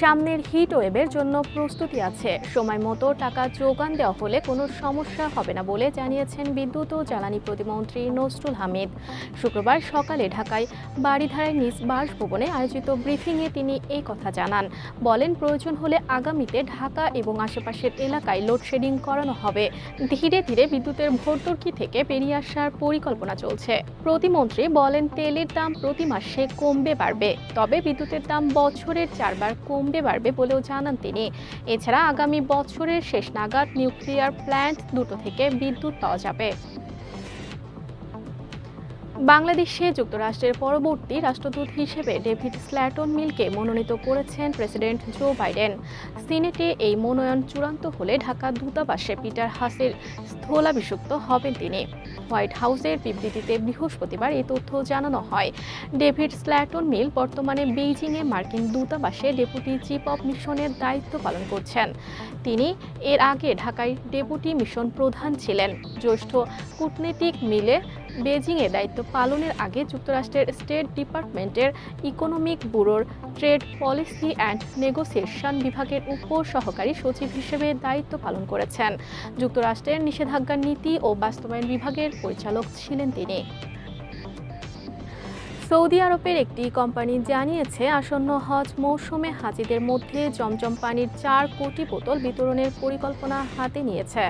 সামনের হিট ওয়েভের জন্য প্রস্তুতি আছে। সময় মতো টাকা যোগান দেওয়া হলে কোনো সমস্যা হবে না বলে জানিয়েছেন বিদ্যুৎ ও জ্বালানি প্রতিমন্ত্রী নসরুল হামিদ। শুক্রবার সকালে ঢাকায় বাড়িধারায় নিজ বাসভবনে আয়োজিত ব্রিফিংয়ে তিনি এই কথা জানান। বলেন, প্রয়োজন হলে আগামীতে ঢাকা এবং আশেপাশের এলাকায় লোডশেডিং করানো হবে। ধীরে ধীরে বিদ্যুতের ভর্তুকি থেকে বেরিয়ে আসার পরিকল্পনা চলছে। প্রতিমন্ত্রী বলেন, তেলের দাম প্রতি মাসে কমবে, বাড়বে। তবে বিদ্যুতের দাম বছরের চারবার কমবে বাড়বে বলেও জানান তিনি। এছাড়া আগামী বছরের শেষ নাগাদ নিউক্লিয়ার প্ল্যান্ট দুটো থেকে বিদ্যুৎ পাওয়া যাবে। বাংলাদেশে যুক্তরাষ্ট্রের পরবর্তী রাষ্ট্রদূত হিসেবে ডেভিড স্ল্যাটন মিলকে মনোনীত করেছেন প্রেসিডেন্ট জো বাইডেন। সিনেটে এই মনোনয়ন চূড়ান্ত হলে ঢাকা দূতাবাসে পিটার হাসের স্থলাভিষিক্ত হবেন তিনি। হোয়াইট হাউসের বিবৃতিতে বৃহস্পতিবার এই তথ্য জানানো হয়। ডেভিড স্ল্যাটন মিল বর্তমানে বেইজিংয়ে মার্কিন দূতাবাসে ডেপুটি চিফ অব মিশনের দায়িত্ব পালন করছেন। তিনি এর আগে ঢাকায় ডেপুটি মিশন প্রধান ছিলেন। জ্যেষ্ঠ কূটনীতিক মিলে বেজিংয়ে দায়িত্ব পালনের আগে যুক্তরাষ্ট্রের স্টেট ডিপার্টমেন্টের ইকোনমিক ব্যুরোর ট্রেড পলিসি অ্যান্ড নেগোসিয়েশন বিভাগের উপ সহকারী সচিব হিসেবে দায়িত্ব পালন করেছেন। যুক্তরাষ্ট্রের নিষেধাজ্ঞা নীতি ও বাস্তবায়ন বিভাগের পরিচালক ছিলেন তিনি। সৌদি আরবের একটি কোম্পানি জানিয়েছে, আসন্ন হজ মৌসুমে হাজিদের মধ্যে জমজম পানির চার কোটি বোতল বিতরণের পরিকল্পনা হাতে নিয়েছে।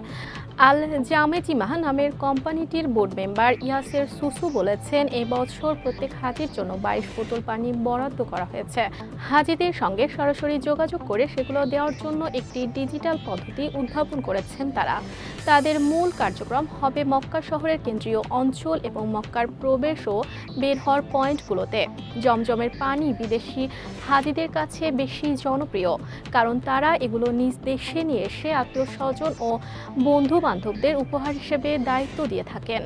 আল জামেজিমাহ নামের কোম্পানিটির বোর্ড মেম্বার ইয়াসের সুসু বলেছেন এই বছর প্রত্যেক হাজির জন্য বাইশ বোতল পানি বরাদ্দ করা হয়েছে। হাজিদের সঙ্গে সরাসরি যোগাযোগ করে সেগুলো দেওয়ার জন্য একটি ডিজিটাল পদ্ধতি উদ্ভাবন করেছেন তারা। তাদের মূল কার্যক্রম হবে মক্কা শহরের কেন্দ্রীয় অঞ্চল এবং মক্কার প্রবেশ ও বের হওয়ার পয়েন্টগুলোতে। জমজমের পানি বিদেশি হাজিদের কাছে বেশি জনপ্রিয়, কারণ তারা এগুলো নিজ দেশে নিয়ে এসে আত্মীয় স্বজন ও বন্ধু বান্ধবদের উপহার হিসেবে দায়িত্ব দিয়ে থাকেন।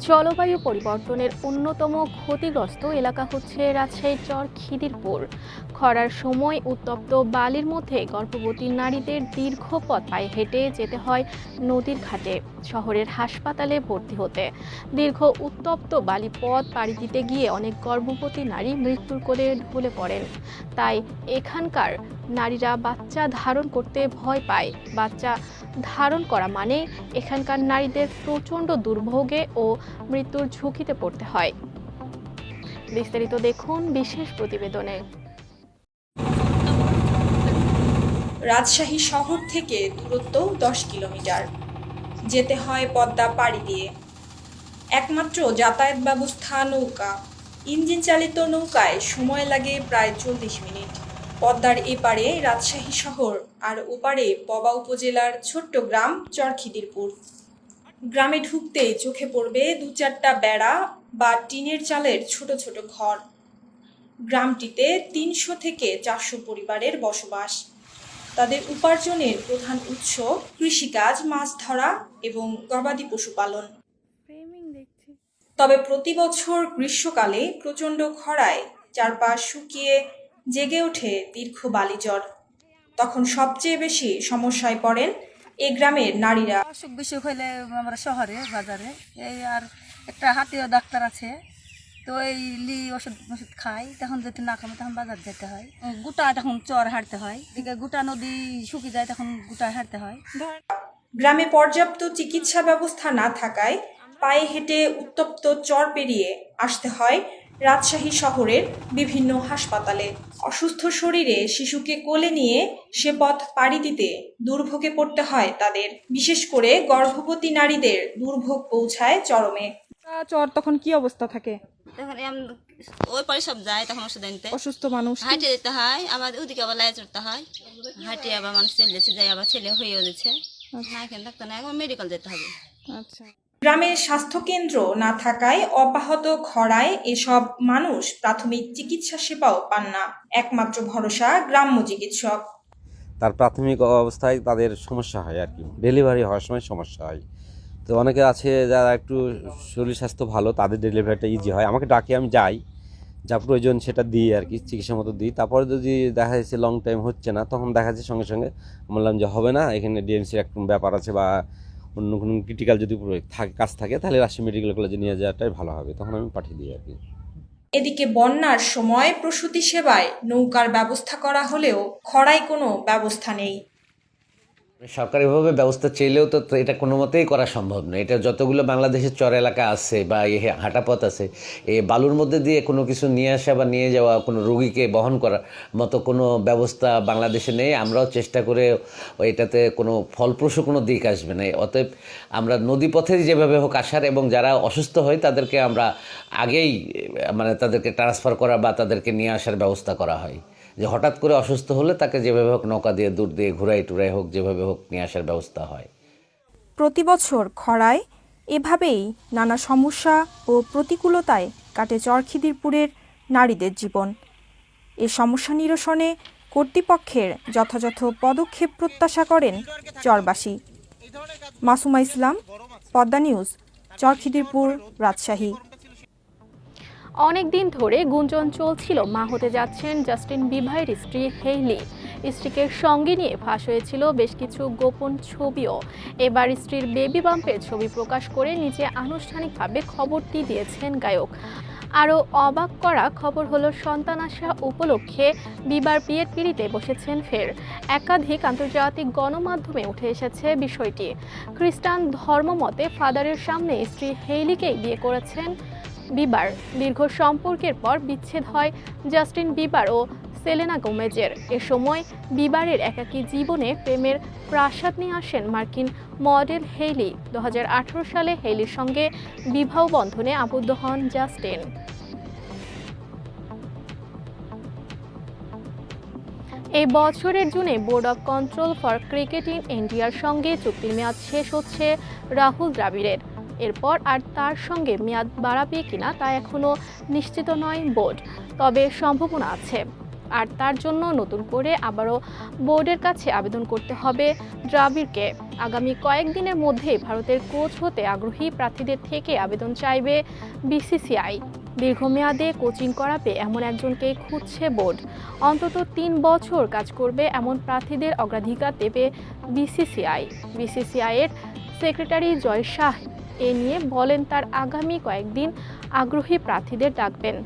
জলবায়ু পরিবর্তনের অন্যতম ক্ষতিগ্রস্ত এলাকা হচ্ছে রাজশাহীর চর খিদিরপুর। খরার সময় উত্তপ্ত বালির মধ্যে গর্ভবতী নারীদের দীর্ঘ পথ পায়ে হেঁটে যেতে হয় নদীর ঘাটে, শহরের হাসপাতালে ভর্তি হতে। দীর্ঘ উত্তপ্ত বালি পথ পাড়ি দিতে গিয়ে অনেক গর্ভবতী নারী মৃত্যুর কোলে ঢলে পড়েন। তাই এখানকার নারীরা বাচ্চা ধারণ করতে ভয় পায়। বাচ্চা ধারণ করা মানে এখানকার নারীদের প্রচণ্ড দুর্ভোগে ও মৃত্যুর ঝুঁকিতে পড়তে হয়। বিস্তারিত দেখুন বিশেষ প্রতিবেদনে। রাজশাহী শহর থেকে দূরত্ব দশ কিলোমিটার। যেতে হয় পদ্মা পাড়ি দিয়ে। একমাত্র যাতায়াত ব্যবস্থা নৌকা। ইঞ্জিন চালিত নৌকায় সময় লাগে প্রায় চল্লিশ মিনিট। পদ্মার এপারে রাজশাহী শহর আর ওপারে পবা উপজেলার ছোট্ট গ্রাম চরখিদিরপুর। গ্রামে ঢুকতে চোখে পড়বে দু চারটা বেড়া বা টিনের চালের ছোট ছোট ঘর। গ্রামটিতে তিনশো থেকে চারশো পরিবারের বসবাস। তাদের উপার্জনের প্রধান উৎস কৃষিকাজ মাছ ধরা এবং গবাদি পশুপালন তবে প্রতি বছর গ্রীষ্মকালে প্রচণ্ড খরায় চারপাশ শুকিয়ে জেগে ওঠে দীর্ঘ বালিজ্বর। তখন সবচেয়ে বেশি সমস্যায় পড়েন এ গ্রামের নারীরা। অসুখ বিসুখ হইলে আমরা শহরে বাজারে। এই আর একটা হাতীয় ডাক্তার আছে। তো এই লি ওষুধ ওষুধ খাই তখন যদি না কমে তখন বাজার যেতে হয়। গোটা তখন চর হাঁটতে হয়। এদিকে গোটা নদী শুকিয়ে যায় তখন গোটা হাঁটতে হয়। গ্রামে পর্যাপ্ত চিকিৎসা ব্যবস্থা না থাকায় পায়ে হেঁটে উত্তপ্ত চর পেরিয়ে আসতে হয় রাজশাহী শহরের বিভিন্ন হাসপাতালে। অসুস্থ শরীরে শিশুকে কোলে নিয়ে সে পথ পাড়ি দিতে দুর্ভোগে পড়তে হয় তাদের। বিশেষ করে গর্ভবতী নারীদের দুর্ভোগ পৌঁছায় চরমে। চর তখন কি অবস্থা থাকে? তখন ওই পরে সব যায় তখন ওষুধ আনতে। অসুস্থ মানুষ হাঁটে যেতে হয় আবার ওদিকে আবার লাই চড়তে হয়। হাঁটে আবার মানুষ চলে যাচ্ছে যায় আবার ছেলে হয়েও যাচ্ছে না এখানে থাকতে না এখন মেডিকেল যেতে হবে। আচ্ছা। গ্রামে স্বাস্থ্যকেন্দ্র না থাকায় অব্যাহত খরায় এসব মানুষ প্রাথমিক চিকিৎসা সেবাও পান না। একমাত্র ভরসা গ্রাম্য চিকিৎসক। তার প্রাথমিক অবস্থায় তাদের সমস্যা হয় আর কি। ডেলিভারি হওয়ার সময় সমস্যা হয়। তো অনেকে আছে যারা একটু শরীর স্বাস্থ্য ভালো, তাদের ডেলিভারিটা ইজি হয়। আমাকে ডাকে, আমি যাই। যা প্রয়োজন সেটা দিই আর কি, চিকিৎসা মতো দিই। তারপরে যদি দেখা যাচ্ছে লং টাইম হচ্ছে না, তখন দেখা যাচ্ছে সঙ্গে সঙ্গে। বললাম যে, হবে না, এখানে ডিএমসির একটা ব্যাপার আছে বা অন্য কোনো ক্রিটিক্যাল যদি থাকে, কাজ থাকে, তাহলে রাজশাহী মেডিকেল কলেজে নিয়ে যাওয়াটাই ভালো হবে। তখন আমি পাঠিয়ে দিই আর কি। এদিকে বন্যার সময় প্রসূতি সেবায় নৌকার ব্যবস্থা করা হলেও খরায় কোনো ব্যবস্থা নেই। সরকারিভাবে ব্যবস্থা চাইলেও তো এটা কোনো মতেই করা সম্ভব নয়। এটা যতগুলো বাংলাদেশের চর এলাকা আছে বা এই হাঁটাপথ আছে এই বালুর মধ্যে দিয়ে কোনো কিছু নিয়ে আসা বা নিয়ে যাওয়া কোনো রোগীকে বহন করার মতো কোনো ব্যবস্থা বাংলাদেশে নেই। আমরাও চেষ্টা করে এটাতে কোনো ফলপ্রসূ কোনো দিক আসবে না। অতএব আমরা নদীপথে যেভাবে হোক আসার এবং যারা অসুস্থ হয় তাদেরকে আমরা আগেই মানে তাদেরকে ট্রান্সফার করা বা তাদেরকে নিয়ে আসার ব্যবস্থা করা হয়। যে হঠাৎ করে অসুস্থ হলে তাকে যেভাবে হোক নৌকা দিয়ে, দূর দিয়ে, ঘুরাই টুরাই হোক, যেভাবে হোক নিয়ে আসার ব্যবস্থা হয়। প্রতি বছর খরায় এভাবেই নানা সমস্যা ও প্রতিকূলতায় কাটে চরখিদিরপুরের নারীদের জীবন। এ সমস্যা নিরসনে কর্তৃপক্ষের যথাযথ পদক্ষেপ প্রত্যাশা করেন চরবাসী। মাসুমা ইসলাম, পদ্মা নিউজ, চরখিদিরপুর, রাজশাহী। অনেক দিন ধরে গুঞ্জন চলছিল। মা হতে যাচ্ছেন জাস্টিন বিভাইয়ের স্ত্রী হেইলি। স্ত্রীকে সঙ্গে নিয়ে ফাঁস হয়েছিল বেশ কিছু গোপন ছবিও। এবার স্ত্রীর বেবি বাম্পের ছবি প্রকাশ করে নিজে আনুষ্ঠানিকভাবে খবরটি দিয়েছেন গায়ক। আরও অবাক করা খবর হলো, সন্তান আসা উপলক্ষে বিবার বিয়ের পিড়িতে বসেছেন ফের। একাধিক আন্তর্জাতিক গণমাধ্যমে উঠে এসেছে বিষয়টি। খ্রিস্টান ধর্মমতে ফাদারের সামনে স্ত্রী হেইলিকেই বিয়ে করেছেন বিবার। দীর্ঘ সম্পর্কের পর বিচ্ছেদ হয় জাস্টিন বিবার ও সেলেনা গোমেজের। এ সময় বিবারের একাকী জীবনে প্রেমের প্রাসাদ নিয়ে আসেন মার্কিন মডেল হেইলি। দু হাজার আঠেরো সালে হেইলির সঙ্গে বিবাহ বন্ধনে আবদ্ধ হন জাস্টিন। এই বছরের জুনে board of control for cricket in ইন্ডিয়ার সঙ্গে চুক্তির মেয়াদ শেষ হচ্ছে রাহুল দ্রাবিড়ের। এরপর আর তার সঙ্গে মেয়াদ বাড়াবে কিনা তা এখনও নিশ্চিত নয় বোর্ড, তবে সম্ভাবনা আছে। আর তার জন্য নতুন করে আবারও বোর্ডের কাছে আবেদন করতে হবে দ্রাবিড়কে। আগামী কয়েকদিনের মধ্যে ভারতের কোচ হতে আগ্রহী প্রার্থীদের থেকে আবেদন চাইবে বিসিসিআই। দীর্ঘমেয়াদে কোচিং করাবে এমন একজনকে খুঁজছে বোর্ড। অন্তত তিন বছর কাজ করবে এমন প্রার্থীদের অগ্রাধিকার দেবে বিসিসিআই। বিসিসিআইয়ের সেক্রেটারি জয় শাহ এ নিয়ে বলেন তার আগামী কয়েকদিন আগ্রহী প্রার্থীদের ডাকবেন।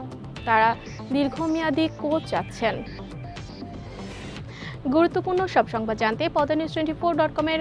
তারা দীর্ঘমেয়াদী কোচ চাচ্ছেন গুরুত্বপূর্ণ সব সংবাদ জানতে পদানিউজ টোয়েন্টি ফোর ডট কমের